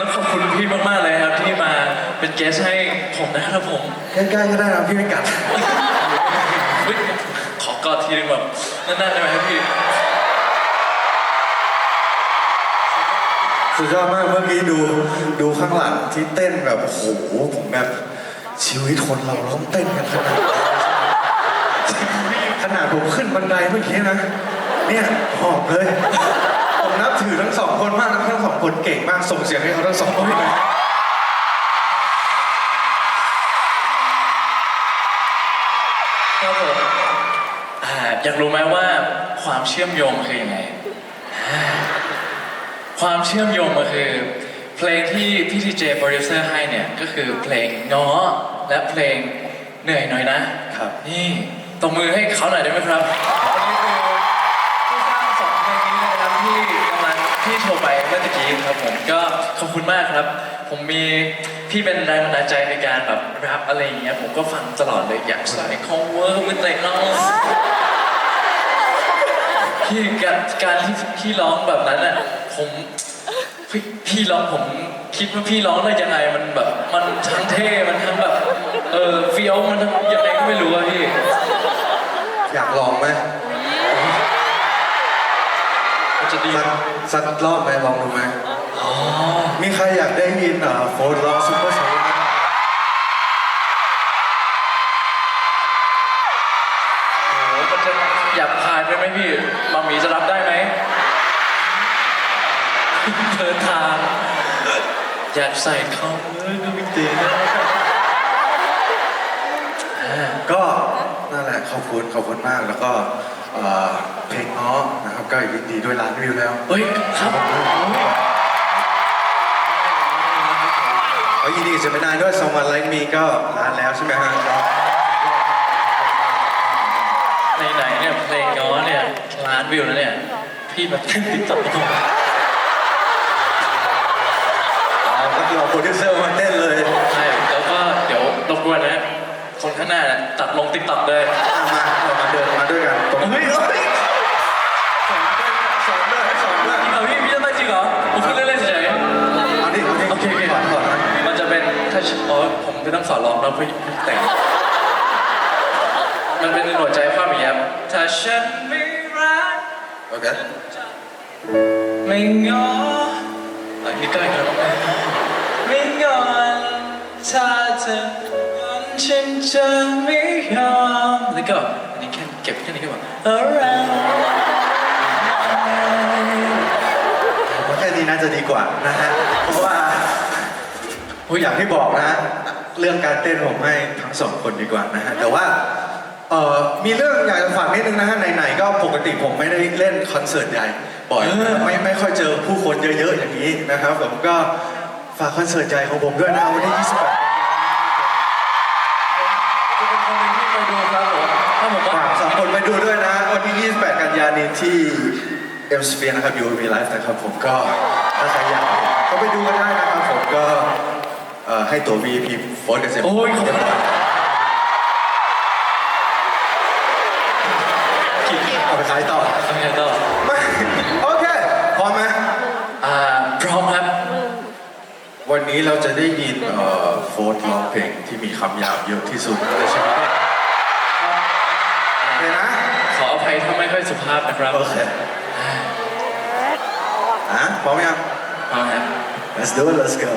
ต้องขอบคุณพี่มากๆเลยครับที่มาเป็นเกสให้ผมนะครับผมใกล้ๆก็ได้นะพี่ไม่กัดเฮ้ยขอกอดทีนึงแบบนั่นๆได้ไหมครับพี่ สุดยอดมากเมื่อกี้ดูดูข้างหลังที่เต้นแบบโอ้โหผมแบบชีวิตคนเราต้องเต้นกันขนาดนี้ขนาดผมขึ้นบันไดเมื่อกี้นะ เนี่ยหอบเลยผม นับถือทั้งสองคนมากนะทั้งสองคนเก่งมากส่งเสียงให้เขาทั้งสองคนเลยครับผมอ่าอยากรู้ไหมว่าความเชื่อมโยงคือยังไงอ่าความเชื่อมโยงมันคือ เพลงที่พี่ทีเจโปรดิวเซอร์ให้เนี่ยก็คือเพลงง้อและเพลงเหนื่อยหน่อยนะครับ นี่ตบมือให้เขาหน่อยได้ไหมครับ ครับผมก็ขอบคุณมากครับ ผมมีพี่เป็นแรงบันดาลใจในการแบบแรปอะไรอย่างเงี้ยผมก็ฟังตลอดเลยอยากใส่ cover with the house พี่การการที่พี่ร้องแบบนั้นอะผมพี่พี่ร้องผมคิดว่าพี่ร้องได้ยังไงมันแบบ มันทั้งเท่มันทั้งแบบ เออเฟี้ยวมันทั้งยังไงก็ไม่รู้อะพี่ อยากลองไหมมันจะดีสักสักรอบไหมลองดูไหมอ๋อ มีใครอยากได้ยินอ่าโฟร์ร้องซุปเปอร์โชว์ไหมโอ้โหมันจะหยับคายไปไหมพี่มามีจะรับได้ไหมเดินทางอยากใส่เขาเลยก็ไม่เตีอ่าก็นั่นแหละขอบคุณขอบคุณมากแล้วก็เอ่อเพลงน้องนะครับก็ยินดีด้วยล้านวิวแล้ว เฮ้ยครับ ก็ยินดีกับเจะไม่นายด้วยสองวันไลฟ์มีก็ล้านแล้วใช่ไหมฮะครับไหนๆเนี่ยเพลงย้อนเนี่ยล้านวิวแล้วเนี่ย พี่มาเต้นติ๊กต็อกอ่าก็คือเอาโปรดิวเซอร์มาเต้นเลยใช่แล้วก็เดี๋ยวรบกวนนะคนข้างหน้านะตัดลงติ๊กต็อกเลยอะมาเรามาเดินมาด้วยกันตรงเฮ้ยนี้ ถ้าอ๋อผมไม่ต้องสอนร้องแล้วพี่แต่ง มันเป็นหัวใจความอย่างเงี้ยครับถ้าฉันไม่รักโอเคไม่งออันนี้ใกล้กันแล้วไม่งอนถ้าเธองอนฉันจะไม่ยอมแล้วก็อันนี้แค่เก็บแค่นี้ก็บอก alright แค่นี้น่าจะดีกว่านะฮะ เพราะว่า โอ้ยอย่างที่บอกนะเรื่องการเต้นผมให้ทั้งสองคนดีกว่านะฮะแต่ว่าเอ่อมีเรื่องอยากจะฝากนิดนึงนะฮะไหนๆก็ปกติผมไม่ได้เล่นคอนเสิร์ตใหญ่บ่อยไม่ไม่ค่อยเจอผู้คนเยอะๆอย่างนี้นะครับผมก็ฝากคอนเสิร์ตใหญ่ของผมด้วยนะวันที่28จะเป็นคนหนึ่งที่ไปดูครับผมถ้าผมว่าฝากสองคนไปดูด้วยนะ วันที่ 28 กันยายนนี้ที่เอ็มสเฟียนะครับ UAV Live นะครับผมก็ถ้าใครอยากก็ไปดูกันได้นะครับผมก็ เอ่อให้ตัว VIP โฟนกันเสร็จโอ้ยขอบคุณ เอาไปขายต่อโอเคต่อไม่โอเค พร้อมไหม อ่าพร้อมครับวันนี้เราจะได้ยินเอ่อโฟนร้องเพลงที่มีคำหยาบเยอะที่สุดในชีวิตโอเคนะ ขออภัยถ้าไม่ค่อยสุภาพนะครับโอเคอะพร้อมยัง พร้อมครับ Let's do it let's go